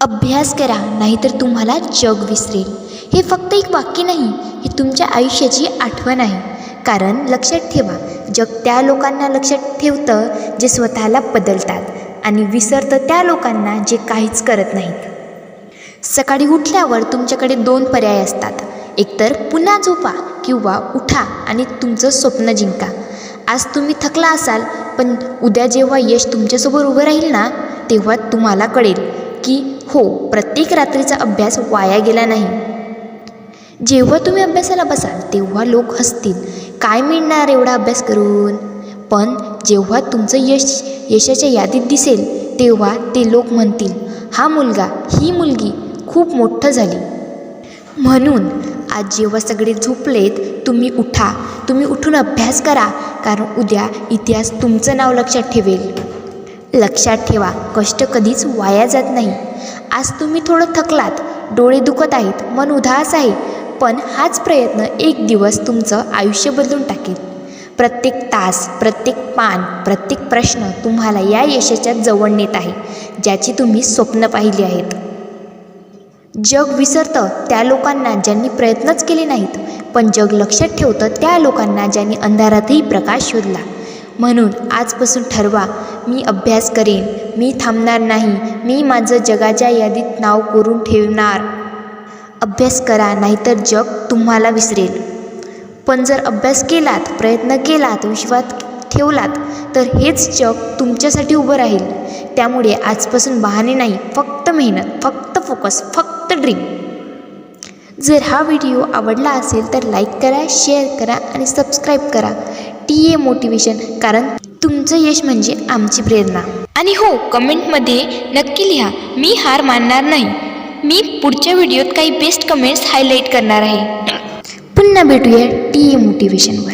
अभ्यास करा नाहीतर तुम्हाला जग विसरेल. हे फक्त एक वाक्य नाही हे तुमच्या आयुष्याची आठवण आहे. कारण लक्षात ठेवा जग त्या लोकांना लक्षात ठेवतं जे स्वतःला बदलतात आणि विसरतं त्या लोकांना जे काहीच करत नाहीत. सकाळी उठल्यावर तुमच्याकडे दोन पर्याय असतात. एकतर पुन्हा झोपा किंवा उठा आणि तुमचं स्वप्न जिंका. आज तुम्ही थकला असाल पण उद्या जेव्हा यश तुमच्यासोबत उभं राहील ना तेव्हा तुम्हाला कळेल. की हो प्रत्येक रात्रीचा अभ्यास वाया गेला नाही. जेव्हा तुम्ही अभ्यासाला बसाल तेव्हा लोक हसतील. काय मिळणार एवढा अभ्यास करून? पण जेव्हा तुमचं यश यशाच्या यादीत दिसेल तेव्हा ते लोक म्हणतील हा मुलगा ही मुलगी खूप मोठं झाली. म्हणून आज जेव्हा सगळे झोपलेत तुम्ही उठा. तुम्ही उठून अभ्यास करा कारण उद्या इतिहास तुमचं नाव लक्षात ठेवेल. लक्षात ठेवा कष्ट कधीच वाया जात नाही. आज तुम्ही थोडं थकलात डोळे दुखत आहेत मन उदास आहे पण हाच प्रयत्न एक दिवस तुमचं आयुष्य बदलून टाकेल. प्रत्येक तास प्रत्येक पान प्रत्येक प्रश्न तुम्हाला या यशाच्या जवळ नेत आहे ज्याची तुम्ही स्वप्न पाहिली आहेत. जग विसरतं त्या लोकांना ज्यांनी प्रयत्नच केले नाहीत पण जग लक्षात ठेवतं त्या लोकांना ज्यांनी अंधारातही प्रकाश शोधला. म्हणून आजपासून ठरवा. मी अभ्यास करेन. मी थांबणार नाही. मी माझं जगाच्या यादीत नाव करून ठेवणार. अभ्यास करा नाहीतर जग तुम्हाला विसरेल. पण जर अभ्यास केलात प्रयत्न केलात विश्वास ठेवलात तर हेच जग तुमच्यासाठी उभं राहील. त्यामुळे आजपासून बहाणे नाही. फक्त मेहनत फक्त फोकस फक्त ड्रीम जर हा व्हिडिओ आवडला असेल तर लाईक करा शेअर करा आणि सबस्क्राईब करा. टी ए मोटिवेशन कारण तुमचं यश म्हणजे आमची प्रेरणा. आणि हो कमेंटमध्ये नक्की लिहा मी हार मानणार नाही. मी पुढच्या व्हिडिओत काही बेस्ट कमेंट्स हायलाईट करणार आहे. पुन्हा भेटूया टी ए मोटिवेशनवर.